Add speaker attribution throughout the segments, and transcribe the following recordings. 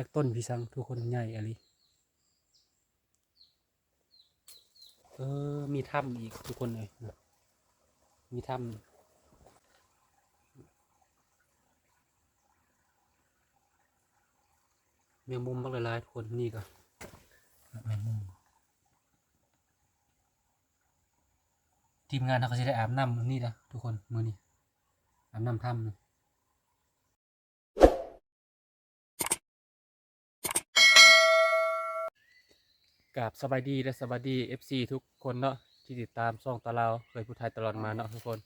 Speaker 1: จากต้นพี่สังทุกคนใหญ่อะไรเออ มีถ้ำอีกทุกคนเลยมีถ้ำแมงมุมบักหลายๆทุกคนนี่ก็แมงมุมทีมงานเขาจะได้อาบน้ำนี่นะทุกคนมือนี้อาบน้ำถ้ำ กับสบายดีและสบายดี FC ทุกคนเนาะที่ติดตามช่องตะลาวเคยผู้ไทยตลอดมาเนาะทุกคน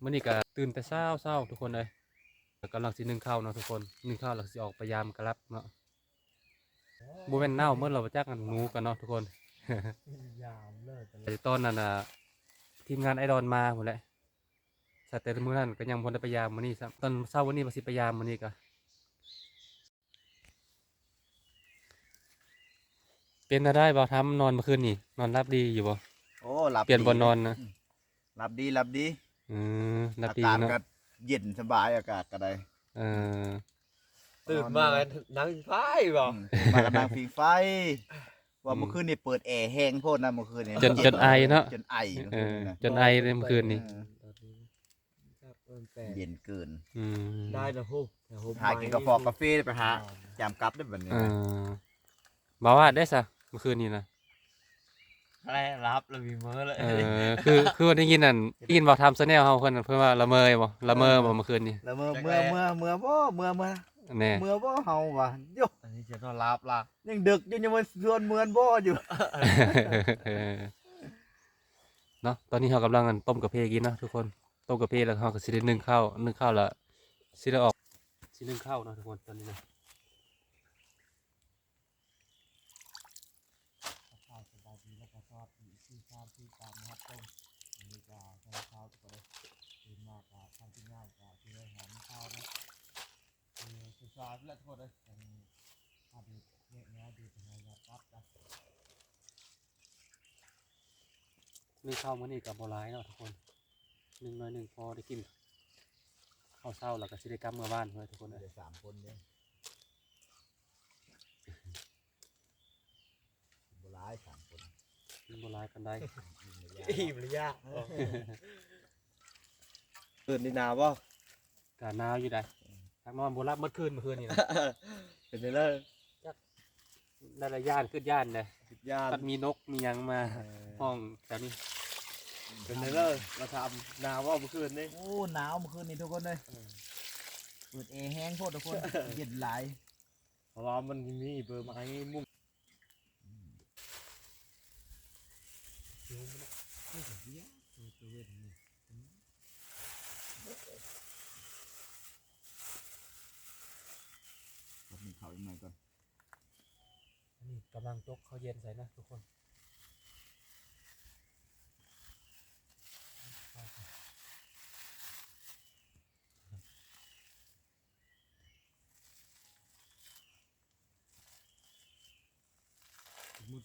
Speaker 1: เมื่อนี้ก็ตื่นแต่เช้าเช้าทุกคนเลยกำลังสินึ่งข้าวเนาะทุกคนนึ่งข้าวหลังสิออกไปยามกระลับเนาะบูแมนเน่าเมื่อเราไปจักกันหนูกันเนาะทุกคน
Speaker 2: ยามเลิก
Speaker 1: แต่ต้นนั้นน่ะทีมงานไอดอนมาหมดแหละแต่แต่มื้อนั้นก็ยังพนได้ไปยามมื้อนี้ตอนเช้าวันนี้มาสิไปยามมื้อนี้ก็ เป็นอะไรบ่ทำนอนเมื่อคืนนี่นอนรับดีอยู่บ่
Speaker 3: โอ้หลับ
Speaker 1: เปลี่ยน
Speaker 3: ดี
Speaker 1: บนนอนนะ
Speaker 3: หลับดีหลับดี
Speaker 1: อืมรับ
Speaker 3: อา
Speaker 1: ดี
Speaker 3: กาศ
Speaker 1: เนาะ
Speaker 3: ก็เย็นสบายอากาศก็ได้
Speaker 1: เออ
Speaker 2: ตื่นมากันนั่งไฟบ่
Speaker 3: อืมมากันนั่งฟิงไฟ ว่าเมื่อคืนนี่เปิดแอร์แห้งโพดนะเมื่อคืนนี่
Speaker 1: จนจนไอเนาะ
Speaker 3: จนไอ
Speaker 1: เออ
Speaker 3: นะ
Speaker 1: จนไอเลยเมื่อคืนนี่
Speaker 2: ครับเอิ้นแปด
Speaker 3: เย็นเกิน
Speaker 1: อืม
Speaker 2: ได้นะฮู้แต่ผม
Speaker 3: หากินกาแฟกาแฟไปหาจามกลับได้แบบนี้
Speaker 1: เออบอกว่าได้ซะ เมื่อคืนนี้นะ
Speaker 2: อะไรรับแล้วมีมื้อเลย
Speaker 1: เออคือคือวันได้ยินนั่นได้ยินบอกทำซะแนวเฮาเพิ่นน่ะเพิ่นว่าละเมอบ่ละเมอบ่เมื่อคืนนี้
Speaker 3: แล้วเมื่อเมื่อเมื่อเมื่อบ่เมื่อเมื่อ
Speaker 1: แน่
Speaker 3: เมื่อบ่เฮาว่ะโย
Speaker 2: อันนี้จะนอนรับล่ะ
Speaker 3: ยังดึกอยู่ยังมาชวนเมือนบ่อยู่
Speaker 1: เออเนาะตอนนี้เฮากำลังกันต้มกาแฟกินเนาะทุกคนต้มกาแฟแล้วเฮาก็สิได้นึ่งข้าวนึ่งข้าวแล้วสิได้ออกสินึ่งข้าวเนาะทุกคนตอนนี้นะ
Speaker 2: ข้าวสบายดีแล้วก็ชอบที่ที่ชอบที่ตามนะครับต้มอันนี้ก็ใช้ข้าวทุกคนเลยตื่นมาก็ทำที่ง่ายก็ที่ได้หอมข้าวนะเออสุดยอดแล้วทุกคนเลยอันนี้ถ้าดูเนี่ยเนี้ยดูเป็นไงครับนะ
Speaker 1: นึ่งข้าวมื้อนี้ก็บ่หลายเนาะทุกคนนึ่งน้อยหนึงพอได้กินข้าวเช้าแล้วก็สิได้กลับเมื่อบ้านเพื่อทุกคนเอ้ย
Speaker 3: เดี๋ยวสามคนเนี่ยบ่ร้ายสามคน
Speaker 1: มันบ่หลายปานใด
Speaker 2: อิ่มหรือยากตื่นดีนาบ่
Speaker 1: กาหนาวอยู่ได้ทางนอนบ่รับเมื่อคืนเมื่อคืนนี่นะ
Speaker 2: เป็นไงเลย
Speaker 1: ได้ละย่านขึ้นย่านเลย
Speaker 2: สุดยอด
Speaker 1: มันมีนกมีหยังมา ห้องแต่นี่
Speaker 2: เป็นไงเลยเราทำนาว่าเมื่อคืนนี้
Speaker 3: โอ้หนาวเมื่อคืนนี้ทุกคนเลยเปิดแอร์แห้งโพดทุกคนเย็นหลาย
Speaker 2: เพราะว่ามันมีเบอร์ไม้มุ่ง
Speaker 3: มีเขาอีกหน่อยก่อน
Speaker 1: นี่กำลังตกข้าวเย็นใส่นะทุกคน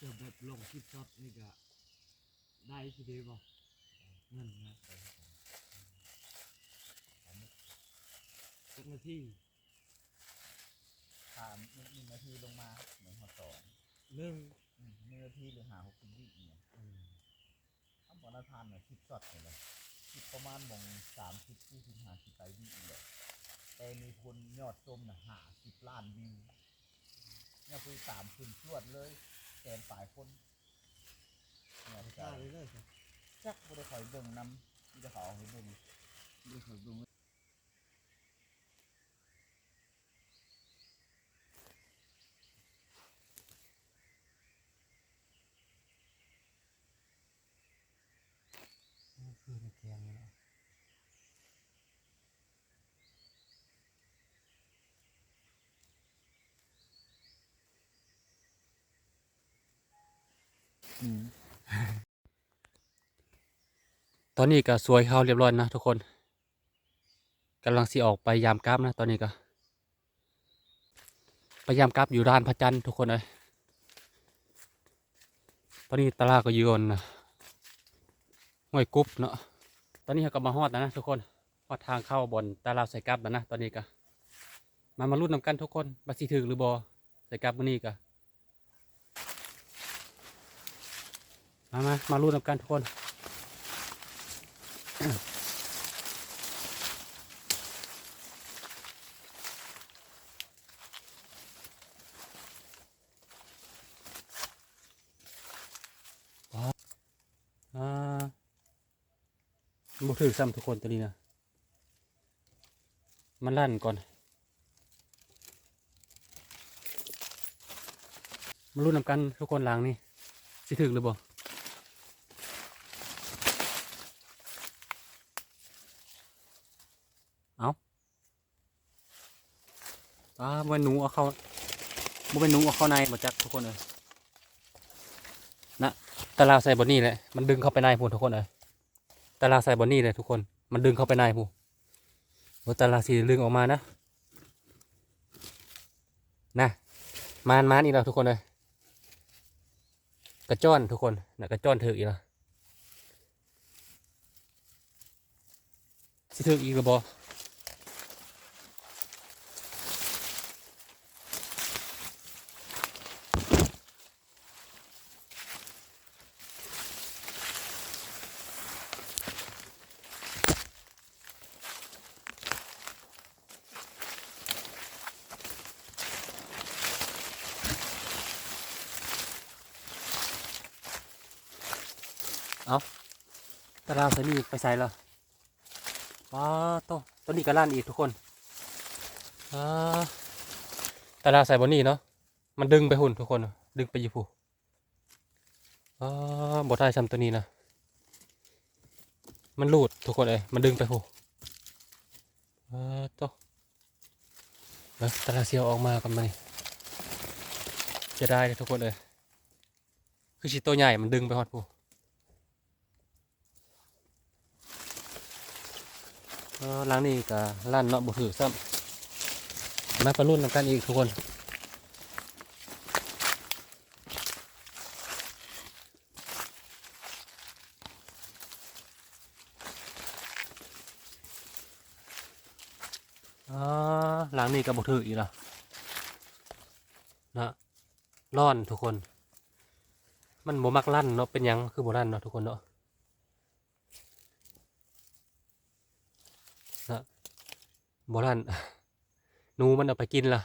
Speaker 2: เจอแบบลงคลิปช็อตนี่ก็ได้ทีเดียวบ่เงินนะทุกนาที
Speaker 3: สามหนึ่งนาทีลงมาเหมือนหัวสอง
Speaker 2: หนึ่ง
Speaker 3: อืมหนึ่งนาทีหรือหาหกสิบวิเนี่ยถ้าบอลทานเนี่ยคลิปช็อตเนี่ยเลยคลิปประมาณมองสามสิบสี่สิบห้าสิบไปวิเลยแต่มีคนยอดชมน่ะหาสิบล้านวิวเนี่ยคือสามคืนชวดเลย แสนปลายคนเนี่ย
Speaker 2: กล้า
Speaker 3: จ้า
Speaker 2: เลยเลยครับ
Speaker 3: จักบ่ได้คอยเบิ่งนำที่จะเขาเอาให้เบิ่งบ่ได้คอยเบิ่ง
Speaker 1: นี่คือในแกงนี่นะ
Speaker 3: อืม
Speaker 1: ตอนนี้ก็สวยเข้าเรียบร้อยนะทุกคนกำลังสิออกไปยามกราฟนะ ตอนนี้ก็ไปยามกราฟอยู่ร้านพระจันทร์ทุกคนเลยตอนนี้ตลาดก็ยู่บนห้วยกุ๊บเนาะตอนนี้เราก็มาฮอดแล้วนะทุกคนฮอดทางเข้าบนตลาดใส่กราฟแล้วนะตอนนี้ก็มามารุ่นนำกันทุกคนบัสิถึกหรือบอใส่กลับมื้อนี้ก็ มามามารุ่นนำกันทุกคนบ่ถือซ้ำทุกคนตัวนี้นะ มันลั่นก่อน มาลุ้นนำกันทุกคนหล้างนี่สิถึกหรือบ่เอา อ่าบ่เป็นหนูเอาเข้าบ่เป็นหนูเอาเข้าในบ่จักทุกคนเลยนะตะลาใส่บนนี่แหละมันดึงเข้าไปในพูนทุกคนเลยตะลาใส่บนนี่เลยทุกคน มันดึงเข้าไปในพูนโอ้ตะลาสีดึงออกมานะนะมานมานอีกแล้วทุกคนเลยกระจ้อนทุกคนนะกระจ้อนถืออีกแล้วสิถืออีกหรือบอ ตะลาวใส่นี่ไปใส่แล้วว้าโตตัวนี้ก็ลั่นอีกทุกคนอ่าตะลาวใส่บนนี่เนาะมันดึงไปหุ่นทุกคน ดึงไปอยี่ผู้อ่าบอได้ซ้ำตัวนี้นะมันรูดทุกคนเลยมันดึงไปผู้อ่าโตเอ้ยตะลาเสียวออกมากันมานี่จะได้เลยทุกคนเลยคือชิตัวใหญ่มันดึงไปหอดผู้ เออห ล้างนี่ก็ลั่นเนาะบ่ถือซ้ำมาประรุ่นนกันอีกทุกคนอ่าหล้างนี่ก็บ่ถืออีกล้วนะร้อนทุกคน มันบ่มักลั่นเนาะเป็นยังคือบ่ลั่นเนาะทุกคนเนาะ บราณหนูมันเอาไปกินล่ะ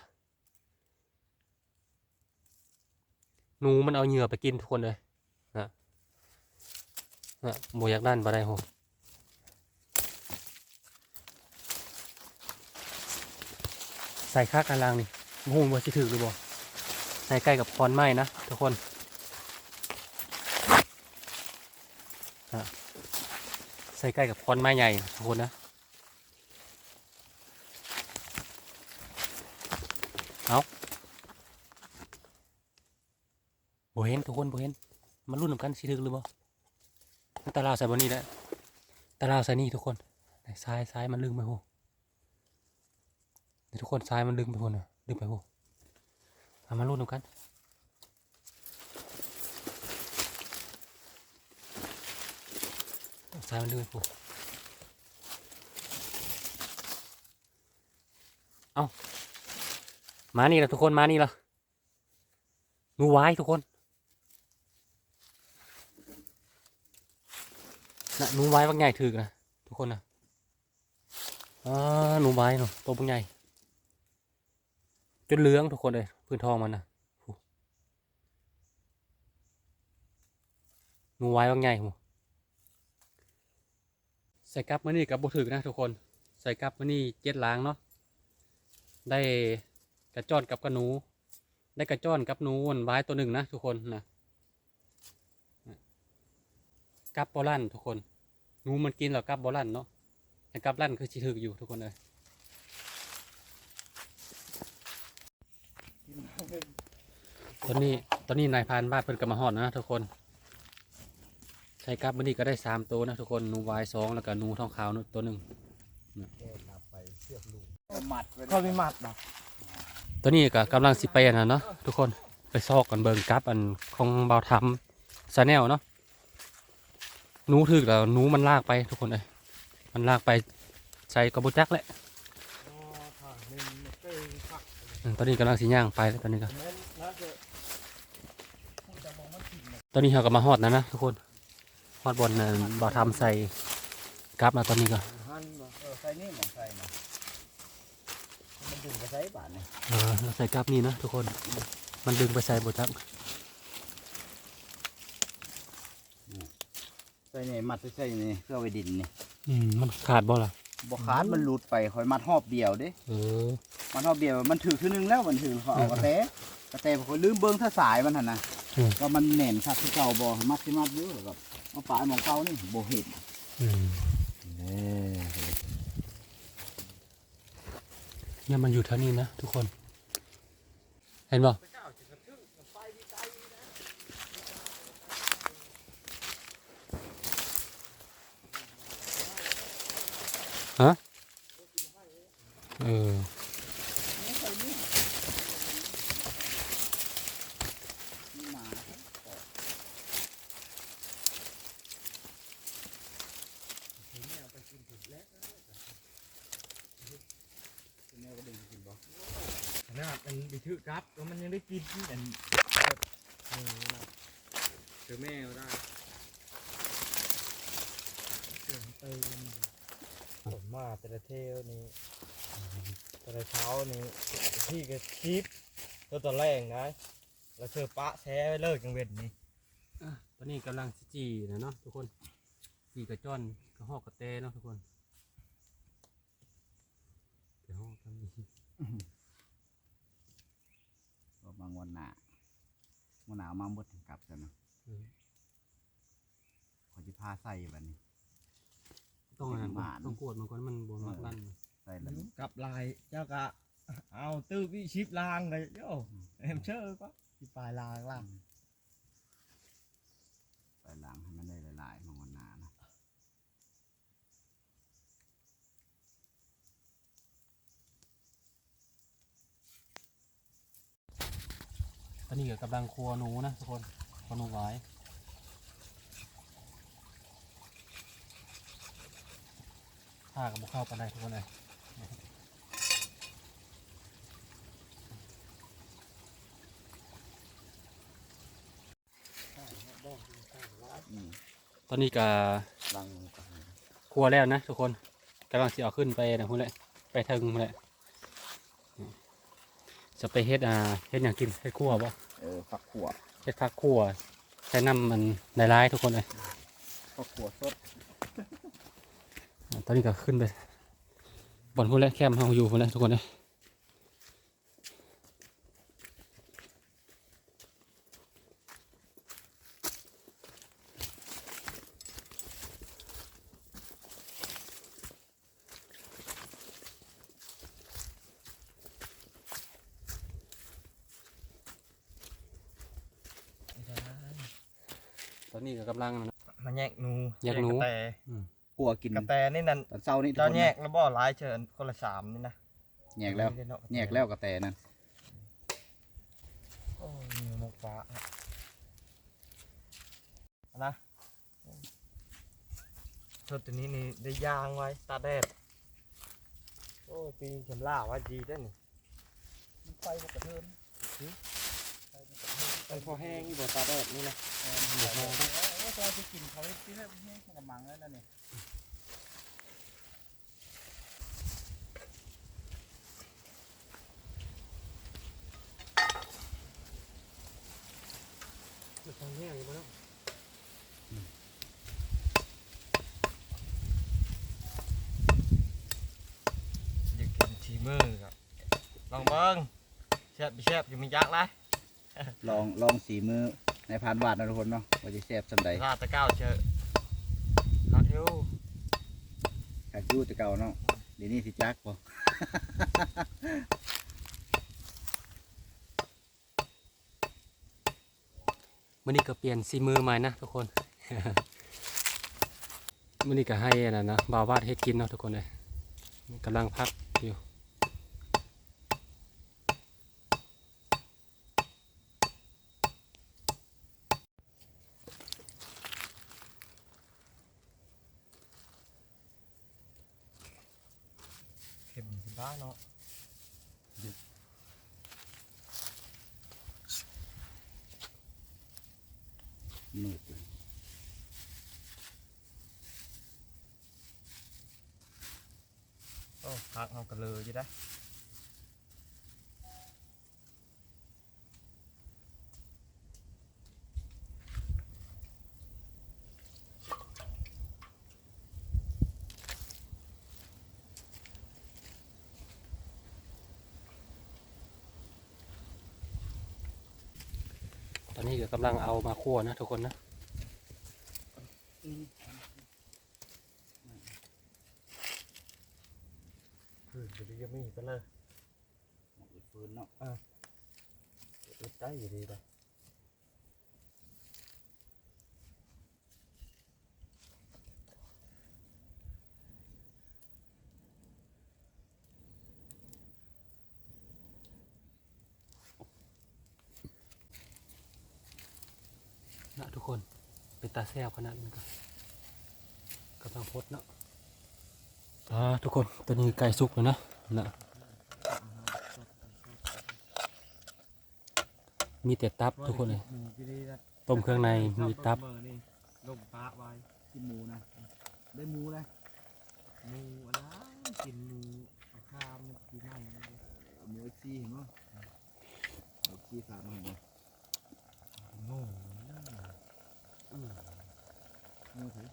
Speaker 1: หนูมันเอาเหยื่อไปกินทุกคนเลยนะนะโบอยากด้านบ่ได้โหใส่ค่ากลางนี่โมโหว่าสิถือหรือบ่ใส่ใกล้กับคอนไม้นะทุกคนนะใส่ใกล้กับคอนไม้ใหญ่ทุกคนนะ เห็นทุกคนบ่เห็น มันรุ่นนำกันสิถึกหรือบ่ตาลาวใส่บนนี้แหละตาลาวใส่นี่ทุกคนไหนซ้ายซ้ายมันลึงไปโหทุกคนซ้ายมันลึงไปโหนะลึงไปโหเอามารุ่นนำกันซ้ายมันลึงไปโหเอามานี่ละทุกคนมานี่ละงูไว้ทุกคน นะหนูไว้บางใหญ่ถือกนะทุกคนนะอ่าหนูไว้เนาะตัวบางใหญ่จนเหลืองทุกคนเลยพื้นทองมันนะหนูไว้บางใหญ่โหใส่กับมานี่กับบุถือกนะทุกคนใส่กับมานี่เจ็ดล้างเนาะได้กระจอนกับกระหนู ได้กระจอนกับหนูไว้ตัวหนึ่งนะทุกคนนะกับโบลันทุกคน หนูมันกินแล้วกับโบลันเนาะแต่กับลั่นคือชิถึกอยู่ทุกคนเลยตอนนี้ตอนนี้นายพรานบ้านเพิ่นกำมาหอดนะทุกคนใช้กับมันนี่ก็ได้สามตัวนะทุกคนหนูวายสองแล้วก็หนูทองขาวตัวหนึ่ง
Speaker 3: แก้กลับไปเชือกลุง
Speaker 2: หมัดเขาไม่หมัดนะ
Speaker 1: ตัวนี้ก็กำลังสิไปอันนะเนาะทุกคนไปซอกกันเบิงกับอันของเบาทำซาแนลเนาะ หนูถึกแล้วหนูมันลากไปทุกคนเลยมันลากไปใส่กระบุจักแหละ
Speaker 2: อ๋อค่ะหนึ่งเต้ย
Speaker 1: ตอนนี้กำลังสิย่างไปแล้วตอนนี้ก็
Speaker 3: แม่นน่าจะพูดจะมองมันกินนะ
Speaker 1: ตอนนี้เราก็มาฮอดนะนะทุกคนฮอดบนน่ะบ่ทำใส่กราฟมาตอนนี้ก็
Speaker 3: หันบ่เออใส่นี่หมองใส่นะมันดึงไปใส่บาทนี่
Speaker 1: เออเราใส่กราฟนี่นะทุกคน มันดึงไปใส่บ่จัก
Speaker 3: ใส่นี่ มัดใส่นี่เพื่อไว้ดินนี่
Speaker 1: อืมมันขาดบ่ล่ะ
Speaker 3: บ่ขาดมันหลุดไปคอยมัดหอบเดียวเด้
Speaker 1: เออ
Speaker 3: มันหอบเดียวมันถือคือนึงแล้วมันถือเขาเอากระแตกระแตผมก็ลืมเบิ่งถ้าสายมันหั่นนะ
Speaker 1: อืม
Speaker 3: ก็มันแน่นคักที่เก่าบ่มัดที่มัดอยู่แล้วก็มาปาหมองเก่านี่บ่เห็น
Speaker 1: อืม
Speaker 3: เด้
Speaker 1: เนี่ยมันอยู่เท่านี้นะทุกคน เห็นบ่ เออ
Speaker 3: หมา
Speaker 2: ขนาดมันไปถือกราฟแล้วมันยังได้กินที่อันเออนะเจอแม่ก็ได้เจอเติมผมมาแต่ละเที่ยวนี้แต่ละเช้านี้พี่ก็คิดตัวตอนแรกนะแล้วเจอปะแท้ไว้เลิกกังเวทนี่
Speaker 1: อะตอนนี้กำลังสิจีนะเนาะทุกคนจีกระจ้อนกระหอกกระเตเนาะทุกคนกระหอกกระมี
Speaker 3: ก็บางวันหนาวันหนาวมาหมดกลับกันเนาะ
Speaker 1: เออ
Speaker 3: ขอจิพาใส่บัดนี้
Speaker 1: ต้องอันนั้น
Speaker 3: หวาน
Speaker 1: ต้องกวดมันก่อนมันบวมากลั่น
Speaker 3: ใส่แล้ว
Speaker 2: กับลายเจ้ากะเอาตื้อวิชิปลางเลยโย่เอ็มเชื่อก็ที่ปลายลางล่าง
Speaker 3: ใส่หลังให้มันได้หลายๆบางวันหนานะ
Speaker 1: ตอนนี้ก็กำลังครัวหนูนะทุกคนครัวหนูไว้ผ้ากับบุเข้าไปได้ทุกคนเลย ตอนนี้ก็
Speaker 3: ลังก็ให้
Speaker 1: ครัวแล้วนะทุกคนกำลังสิเอาขึ้นไปนะพุ่นแหละไปถึงพุ่นแหละนี่จะไปเฮ็ดอ่าเฮ็ดอย่างกินเฮ็ดครัวบ่
Speaker 3: เออฝักขัว
Speaker 1: เฮ็ดผักครัวใช้น้ำมันในร้ายๆทุกคนเลย
Speaker 3: ฝักขัวสด
Speaker 1: อ่าตอนนี้ก็ขึ้นไปบ่อนพุ่นแหละแคมป์เฮาอยู่พุ่นแหละทุกคนเลย ก็กำลังนะ
Speaker 2: มันแยกหนู
Speaker 1: แยกหนู
Speaker 2: กระแต
Speaker 3: ขัวกิน
Speaker 2: กระแตนี่นั่น
Speaker 3: ตอนเช้านี่ทุก
Speaker 2: เจ้า
Speaker 3: คน
Speaker 2: แย
Speaker 3: นะ
Speaker 2: กแล้วบ่หลายเชิญคนละสามนี่นะ
Speaker 3: แยกแล้ว
Speaker 2: ไม่ได้เนาะ
Speaker 3: แยกแล้วกระแตนั่น
Speaker 2: โอ้ยมีหมกฟ้าอะนะเธอตัวนี้นี่ได้ยางไว้ตาแดดโอ้ยปีนเข็มล่าไว่าดีได้อนี่
Speaker 3: มันไฟมันกระเทิน
Speaker 2: มันพอแห้งอยู่บนตาแดดนี่นะ
Speaker 3: เออมันแห้งเออเราจะกินเขาที่นั่นแห้งกระมังแล้วนั่นนี่
Speaker 2: มันพอแห้งอยู่บนนั้นอยากกินชีมือครับลองเบิ้งแซ่บแซ่บอยู่มียักษ์ไร
Speaker 3: ลองลองสีมือ ในพานวาดนะทุกคนเนาะว่าจะแซ่บสำใด
Speaker 2: ราดตะเก้าเชอะข้าวเทียว
Speaker 3: กาจูแตะเก่าเนาะเดี๋ยวนี้สิจักบ่
Speaker 1: มื่อนี้ก็เปลี่ยนซีมือใหม่นะทุกคนมื่อนี้ก็ให้อันนะนะบาวาดให้กินเนาะทุกคนเลยกำลังพักอยู่
Speaker 2: เข็มบ้าเนาะ
Speaker 3: มืดเลย
Speaker 2: โอ้ พักเอากันเลยจะได้
Speaker 1: ตอนนี้ก็กำลังเอามาคั่วนะทุกคนนะ
Speaker 2: คืนจะยังไม่มีกันเลย
Speaker 3: หมดเลยฟืนเนาะ
Speaker 2: อึดได้อยู่ดีเลย
Speaker 1: นะทุกคนเป็นตาแซ่บขนาดนี้ก็กำลังพดเนาะ อ่าทุกคนตัวนี้ไก่สุกแล้วนะนะมีแต่ตับทุกคนเลย
Speaker 2: หมูกี่ดีนะ
Speaker 1: ต้มเครื่องในมีตับ
Speaker 2: เอนี่ลงปลาไว้
Speaker 3: กินหมูนะ ได้หมูเลย
Speaker 2: หมูอะไรกินหมูข้ามมันกินไม่
Speaker 3: เอาหมูเอ็กซี่เห็นไหมเอ็กซี่ฝากมาให้หน่อย
Speaker 2: โง่
Speaker 3: หมูถือ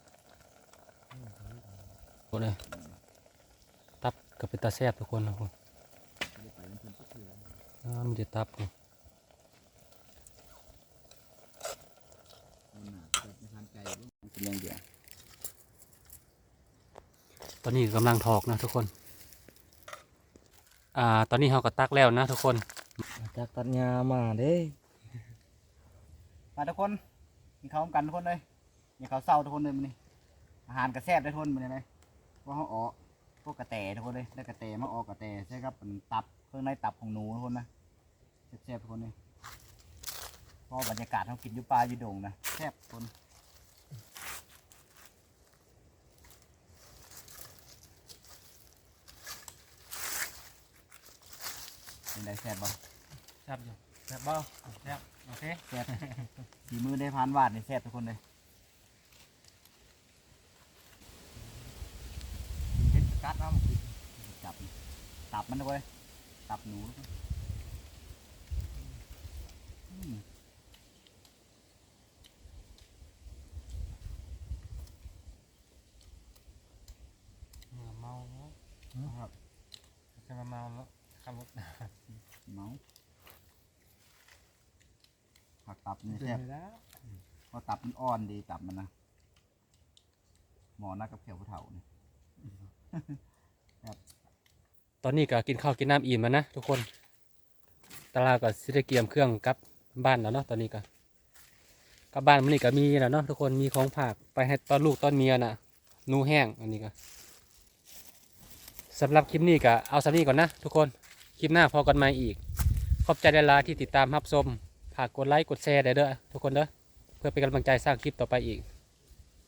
Speaker 1: หมดเลยตับ ก็เป็นตาแซ่บทุกคนนะทุกคน
Speaker 3: ไม่ได้ไปเป็นเพื่อนสักเถื่อ
Speaker 1: อ่ามีแต่ตับนี่
Speaker 3: เอาหนาเกิดในทานไก่ด้วยเป็นเรื่องเดียว
Speaker 1: ตอนนี้กำลังถอกนะทุกคน อ่า ตอนนี้เราก็ตักแล้วนะทุกคน
Speaker 2: จากตัดงามาเด้
Speaker 3: มาทุกคนมีข้าวกันทุกคนเลยมีข้าวเศร้าทุกคนเลยมันนี่อาหารกระแซบได้ทุกคนมันเลยเพราะเขาออก พวกกระแตทุกคนเลยได้กระแตมาออกกระแตใช่ครับเป็นตับเครื่องในตับของหนูทุกคนนะแซ่บๆทุกคนเลยเพราะบรรยากาศเขากินอยู่ปลาอยู่ดงนะแซ่บทุกคนเป็นไงแซ่บบ่
Speaker 2: แซ่บอยู่แซ่บบ่แซ่บโอเค
Speaker 3: แซ่บฝีมือได้พานวาดนี่แซ่บทุกคนเลย
Speaker 2: เฮ็ดกัดเอามากิน
Speaker 3: จับ ตับมันด้วยตับหนูอืม
Speaker 2: เหงื่อเมาแล้วครับจะมาเมาแล้วขับรถ
Speaker 3: เมาผักตับนี่
Speaker 2: เจ็
Speaker 3: แซ่
Speaker 2: บบแล้ว
Speaker 3: เพราะตับมันอ่อนดีตับมันนะหมอนักกับเขียวผู้เฒ่านี่
Speaker 1: ตอนนี้ก็กินข้าวกินน้ำอิ่มแล้วนะทุกคน ตลาดก็สิได้เกียมเครื่องกลับบ้านแล้วเนาะตอนนี้ก็กลับบ้านมันนี่ก็มีแล้วเนาะทุกคนมีของฝากไปให้ตอนลูกตอนเมียน่ะนูแห้งอันนี้ก็สำหรับคลิปนี้ก็เอาสำนี้ก่อนนะทุกคนคลิปหน้าพอกันใหม่อีก ขอบใจดาราที่ติดตามรับชมฝากกดไลค์กดแชร์ได้เด้อทุกคนเด้อเพื่อเป็นกำลังใจสร้างคลิปต่อไปอีก